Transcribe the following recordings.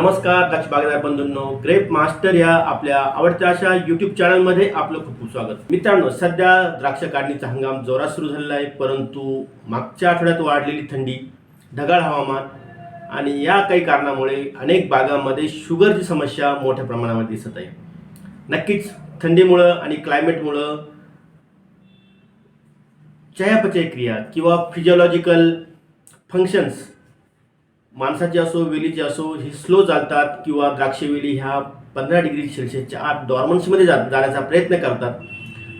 नमस्कार दक्ष बागेदार बंधूंनो. Grep master या आपल्या आवडत्या अशा युट्यूब चॅनलमध्ये आपलं खूप खूप स्वागत. मित्रांनो सध्या द्राक्ष काढणीचा हंगाम जोरात सुरू झालेला आहे परंतु मागच्या आठवड्यात वाढलेली थंडी ढगाळ हवामान आणि या काही कारणामुळे अनेक बागांमध्ये शुगरची समस्या मोठ्या प्रमाणावर दिसत आहे. नक्कीच थंडीमुळं आणि क्लायमेटमुळं चयापचय क्रिया किंवा फिजिओलॉजिकल फंक्शन्स माणसाची असो वेलीची असो ही स्लो चालतात किंवा द्राक्षवेली ह्या पंधरा डिग्री सेल्सिअसच्या आत डॉर्मन्समध्ये जा जाण्याचा प्रयत्न करतात.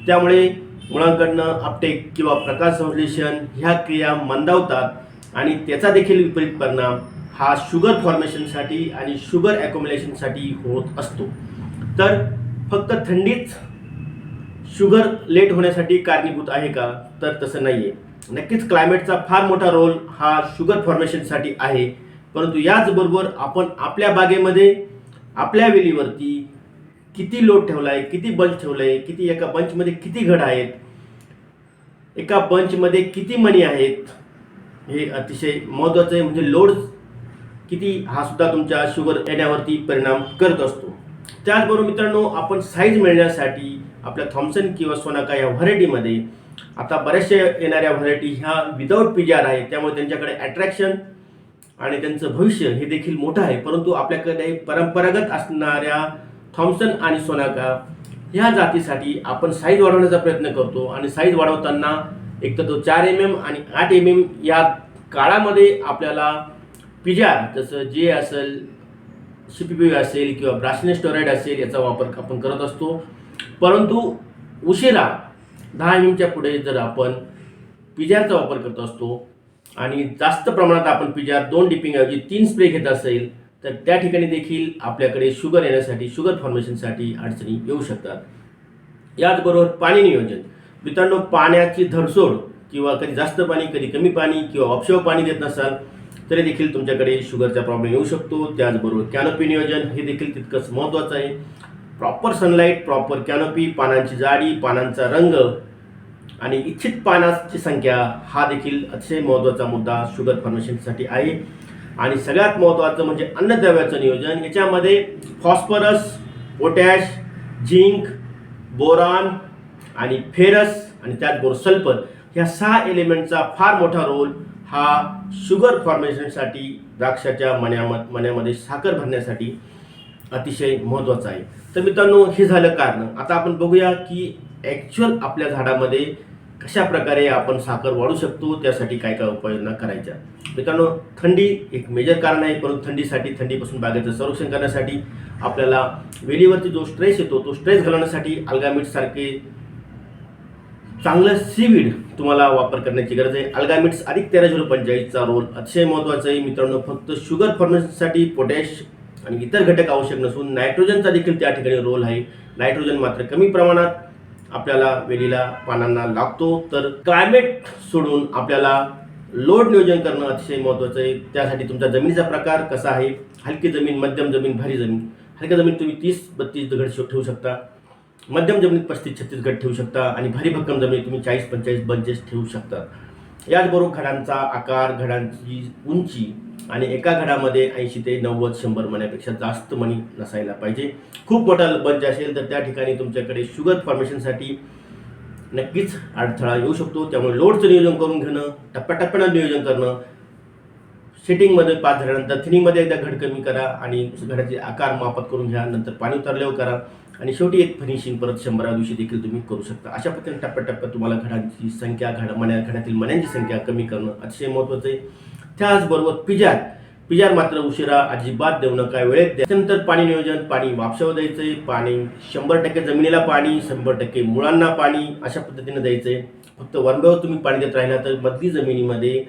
त्यामुळे मुळांकडनं अपटेक किंवा प्रकाश संश्लेषण ह्या क्रिया मंदावतात आणि त्याचा देखील विपरीत परिणाम हा शुगर फॉर्मेशनसाठी आणि शुगर ॲकोम्युलेशनसाठी होत असतो. तर फक्त थंडीच शुगर लेट होण्यासाठी कारणीभूत आहे का? तर तसं नाही आहे नक्कीच क्लायमेटचा फार मोठा रोल हा शुगर फॉर्मेशनसाठी आहे. परंतु याचबरोबर आपण आपल्या बागेमध्ये आपल्या वेलीवरती किती लोड ठेवला आहे किती बंच ठेवलं आहे किती एका बंचमध्ये किती घड आहेत एका बंचमध्ये किती मणी आहेत हे अतिशय महत्त्वाचं आहे. म्हणजे लोड किती हा सुद्धा तुमच्या शुगर येण्यावरती परिणाम करत असतो. त्याचबरोबर मित्रांनो आपण साईज मिळण्यासाठी आपल्या थॉम्सन किंवा सोनाका या व्हरायटीमध्ये आता बऱ्याचशा येणाऱ्या व्हरायटी ह्या विदाऊट पीजीआर आहे त्यामुळे त्यांच्याकडे अट्रॅक्शन आणि त्यांचं भविष्य हे देखील मोठं आहे. परंतु आपल्याकडे परंपरागत असणाऱ्या थॉम्सन आणि सोनाका ह्या जातीसाठी आपण साईज वाढवण्याचा प्रयत्न करतो. आणि साईज वाढवताना एक तर तो चार एम एम आणि आठ एम एम या काळामध्ये आपल्याला पिजार जसं जे असेल सी पी पी असेल किंवा ब्राशिने स्टोराईड असेल याचा वापर आपण करत असतो. परंतु उशिरा दहा एम एमच्या पुढे जर आपण पिजारचा वापर करत असतो आणि जास्त प्रमाणात आपण पिजार दोन डिपिंगऐवजी तीन स्प्रे घेत असेल तर त्या ठिकाणी देखील आपल्याकडे शुगर येण्यासाठी शुगर फॉर्मेशनसाठी अडचणी येऊ शकतात. याचबरोबर पाणी नियोजन. मित्रांनो पाण्याची धडसोड किंवा कधी जास्त पाणी कधी कमी पाणी किंवा ऑप्शव पाणी देत नसाल तरी देखील तुमच्याकडे शुगरचा प्रॉब्लेम येऊ शकतो. त्याचबरोबर कॅनोपी नियोजन हे देखील तितकंच महत्त्वाचं आहे. प्रॉपर सनलाईट प्रॉपर कॅनोपी पानांची जाडी पानांचा रंग आणि इच्छित पानाची संख्या हा देखील अतिशय महत्त्वाचा मुद्दा शुगर फॉर्मेशनसाठी आहे. आणि सगळ्यात महत्त्वाचं म्हणजे अन्नद्रव्याचं नियोजन. याच्यामध्ये फॉस्फरस पोटॅश झिंक बोरान आणि फेरस आणि त्याचबरोबर सल्फर ह्या सहा एलिमेंटचा फार मोठा रोल हा शुगर फॉर्मेशनसाठी द्राक्षाच्या मण्याम मण्यामध्ये साखर भरण्यासाठी अतिशय महत्त्वाचं आहे. तर मित्रांनो हे झालं कारण. आता आपण बघूया की ॲक्च्युअल आपल्या झाडामध्ये कशा प्रकारे आपण साखर वाढू शकतो त्यासाठी काय काय उपाययोजना करायच्या. मित्रांनो थंडी एक मेजर कारण आहे. परंतु थंडीसाठी थंडीपासून बागेचं संरक्षण करण्यासाठी आपल्याला वेलीवरती जो स्ट्रेस येतो तो स्ट्रेस घालवण्यासाठी अल्गामिटसारखे चांगलं सीवीड तुम्हाला वापर करण्याची गरज आहे. अल्गामिट्स अधिक तेरा झिरो पंचेचाळीसचा रोल अतिशय महत्त्वाचा आहे. मित्रांनो फक्त शुगर फॉर्मेशनसाठी पोटॅश आणि इतर घटक आवश्यक नसून नायट्रोजनचा देखील त्या ठिकाणी रोल आहे. नायट्रोजन मात्र कमी प्रमाणात आपल्याला वेलीला पानांना लागतो. तर क्लायमेट सोडून आपल्याला लोड नियोजन करणं अतिशय महत्त्वाचं आहे. त्यासाठी तुमचा जमिनीचा प्रकार कसा आहे? हलकी जमीन मध्यम जमीन भारी जमीन. हलक्या जमीन तुम्ही तीस बत्तीस घड ठेवू शकता. मध्यम जमिनीत पस्तीस छत्तीस गट ठेवू शकता आणि भारी भक्कम जमिनीत तुम्ही चाळीस पंचेचाळीस बंचेस ठेवू शकता. याचबरोबर घडांचा आकार घडांची उंची आणि एका घडामध्ये ऐंशी ते नव्वद शंभर मण्यापेक्षा जास्त मणी नसायला पाहिजे. खूप मोठा बंच असेल तर त्या ठिकाणी तुमच्याकडे शुगर फॉर्मेशनसाठी नक्कीच अडथळा येऊ शकतो. त्यामुळे लोडचं नियोजन करून घेणं टप्प्याटप्प्यानं नियोजन करणं सेटिंगमध्ये पाच झाल्यानंतर थिनिंगमध्ये एकदा घड कमी करा आणि घडाचे आकार मापत करून घ्या नंतर पाणी उतरल्यावर करा आणि शेवटी एक फिनिशिंग परत शंभरा दिवशी देखील तुम्ही करू शकता. अशा पद्धतीने टप्प्याटप्प्यात तुम्हाला घडांची संख्या घड मण्या घडातील मण्यांची संख्या कमी करणं अतिशय महत्त्वाचं आहे. त्याचबरोबर पिजार पिजार मात्र उशिरा अजिबात देऊ नका. वेळेत द्या त्यानंतर पाणी नियोजन पाणी वापसावर द्यायचं. आहे पाणी शंभर टक्के जमिनीला पाणी शंभर टक्के मुळांना पाणी अशा पद्धतीने द्यायचं. आहे फक्त वरब्यावर तुम्ही पाणी देत राहिला तर मधली जमिनीमध्ये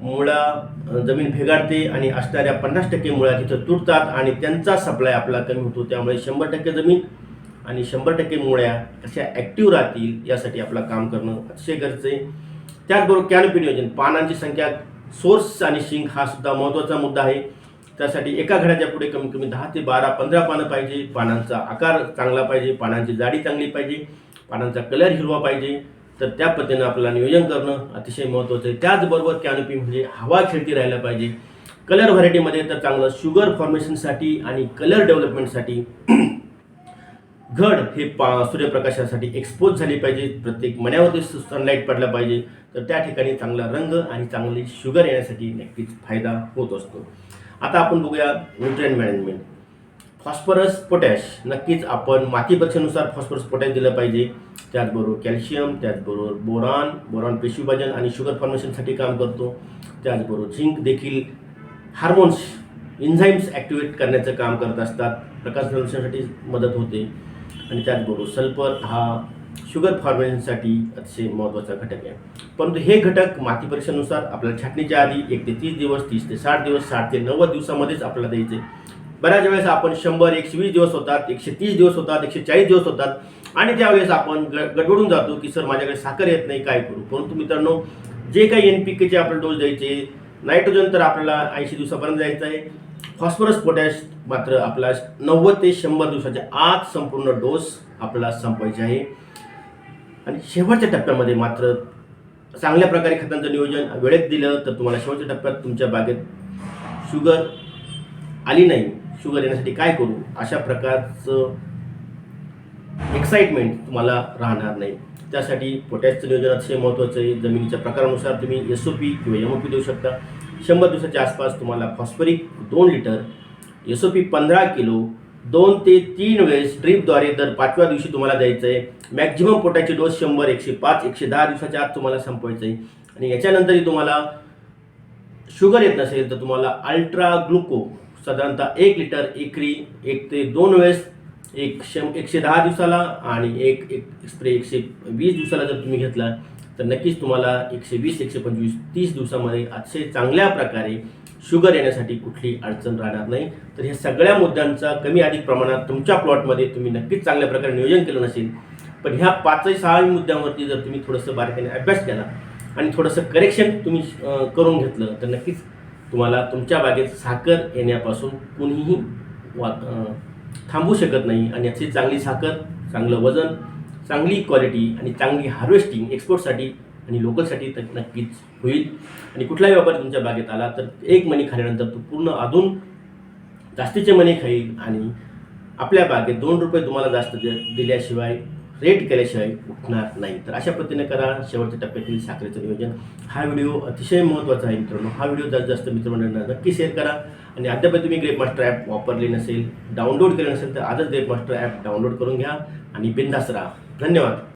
मुळा जमीन भेगाडते आणि असणाऱ्या पन्नास टक्के मुळा तिथं तुटतात आणि त्यांचा सप्लाय आपला कमी होतो. त्यामुळे शंभर टक्के जमीन आणि शंभर टक्के मुळ्या कशा ॲक्टिव्ह राहतील यासाठी आपलं काम करणं अतिशय गरजेचं आहे. त्याचबरोबर कॅनोपी नियोजन. पानांची संख्या सोर्स आणि शिंक हा सुद्धा महत्त्वाचा मुद्दा आहे. त्यासाठी एका घड्याच्या पुढे कमीत कमी दहा ते बारा पंधरा पानं पाहिजे. पानांचा आकार चांगला पाहिजे. पानांची जाडी चांगली पाहिजे. पानांचा कलर हिरवा पाहिजे. तर त्या पद्धतीनं आपल्याला नियोजन करणं अतिशय महत्त्वाचं आहे. त्याचबरोबर कॅनोपी म्हणजे हवा खेळती राहायला पाहिजे. कलर व्हरायटीमध्ये तर चांगलं शुगर फॉर्मेशनसाठी आणि कलर डेव्हलपमेंटसाठी घड हे पा सूर्यप्रकाशासाठी एक्सपोज झाली पाहिजे. प्रत्येक मण्यावरती सनलाईट पडला पाहिजे. तर त्या ठिकाणी चांगला रंग आणि चांगली शुगर येण्यासाठी नक्कीच फायदा होत असतो. आता आपण बघूया न्यूट्रिएंट मॅनेजमेंट फॉस्फरस पोटॅश नक्कीच आपण माती परीक्षेनुसार फॉस्फरस पोटॅश दिलं पाहिजे. त्याचबरोबर कॅल्शियम त्याचबरोबर बोरॉन बोरॉन पेशीविभाजन आणि शुगर फॉर्मेशनसाठी काम करतो. त्याचबरोबर झिंक देखील हार्मोन्स इन्झाईम्स ॲक्टिवेट करण्याचं काम करत असतात. प्रकाश संरक्षणासाठी मदत होते. आणि त्याचबरोबर सल्फर हा शुगर फॉर्मेशनसाठी अतिशय महत्त्वाचा घटक आहे. परंतु हे घटक माती परीक्षेनुसार आपल्याला छाटणीच्या आधी एक ते तीस दिवस तीस ते साठ दिवस साठ ते नव्वद दिवसामध्येच आपल्याला द्यायचे. बऱ्याच वेळेस आपण शंभर एकशे वीस दिवस होतात एकशे तीस दिवस होतात एकशे चाळीस दिवस होतात आणि त्यावेळेस आपण ग गडबडून जातो की सर माझ्याकडे साखर येत नाही काय करू? परंतु मित्रांनो जे काही एन पी केचे आपल्याला डोस द्यायचे नायट्रोजन तर आपल्याला ऐंशी दिवसापर्यंत द्यायचं आहे. फॉस्फरस पोटॅश मात्र आपला नव्वद ते शंभर दिवसाच्या आत संपूर्ण डोस आपला संपवायचे आहे. आणि शेवटच्या टप्प्यामध्ये मात्र चांगल्या प्रकारे खतांचं नियोजन वेळेत दिलं तर तुम्हाला शेवटच्या टप्प्यात तुमच्या बागेत शुगर आली नाही शुगर येण्यासाठी काय करू? अशा प्रकारचं एक्साइटमेंट तुम्हाला राहणार नाही. त्यासाठी पोटॅशचं नियोजन अतिशय महत्त्वाचं आहे. जमिनीच्या प्रकारानुसार तुम्ही एस ओ पी किंवा एम ओ पी देऊ शकता. शंभर दिवसाच्या आसपास तुम्हाला फॉस्फरिक दोन लिटर एस ओ पी पंधरा किलो दोन ते तीन वेळेस ड्रीपद्वारे दर पाचव्या दिवशी तुम्हाला द्यायचं आहे मॅक्झिमम पोटाचे डोस शंभर एकशे पाच एकशे दहा दिवसाच्या आत तुम्हाला संपवायचं आहे आणि याच्यानंतरही तुम्हाला शुगर येत नसेल तर तुम्हाला अल्ट्रा ग्लुको साधारणतः एक लिटर एकरी एक ते दोन वेळेस एक शं एकशे दहा दिवसाला आणि एक एक स्प्रे एकशे वीस दिवसाला जर तुम्ही घेतला तर नक्कीच तुम्हाला एकशे वीस एकशे पंचवीस तीस दिवसामध्ये अतिशय चांगल्या प्रकारे शुगर येण्यासाठी कुठली अडचण राहणार नाही. तर ह्या सगळ्या मुद्द्यांचा कमी अधिक प्रमाणात तुमच्या प्लॉटमध्ये तुम्ही नक्कीच चांगल्या प्रकारे नियोजन केलं नसेल पण ह्या पाचही सहाही मुद्द्यांवरती जर तुम्ही थोडंसं बारकाईने अभ्यास केला आणि थोडंसं करेक्शन तुम्ही करून घेतलं तर नक्कीच तुम्हाला तुमच्या बागेत साखर येण्यापासून कुणीही वा थांबू शकत नाही. आणि याची चांगली साखर चांगलं वजन चांगली क्वालिटी आणि चांगली हार्वेस्टिंग एक्सपोर्टसाठी आणि लोकलसाठी तर नक्कीच होईल. आणि कुठलाही व्यापारी तुमच्या बागेत आला तर एक मणी खाल्यानंतर तो पूर्ण अजून जास्तीचे मणी खाईल आणि आपल्या बागेत दोन रुपये तुम्हाला जास्त दे- दिल्याशिवाय रेट केल्याशिवाय उठणार नाही. तर अशा पद्धतीने करा. शेवटच्या टप्प्यातील साखरेचं नियोजन. हा व्हिडिओ अतिशय महत्त्वाचा आहे मित्रांनो. हा व्हिडिओ जास्त जास्त मित्रमंडळांना नक्की शेअर करा. आणि अद्याप तुम्ही ग्रेप मास्टर ॲप वापरले नसेल डाउनलोड केलं नसेल तर आजच ग्रेप मास्टर ॲप डाउनलोड करून घ्या. आणि बिंदास राहा. धन्यवाद.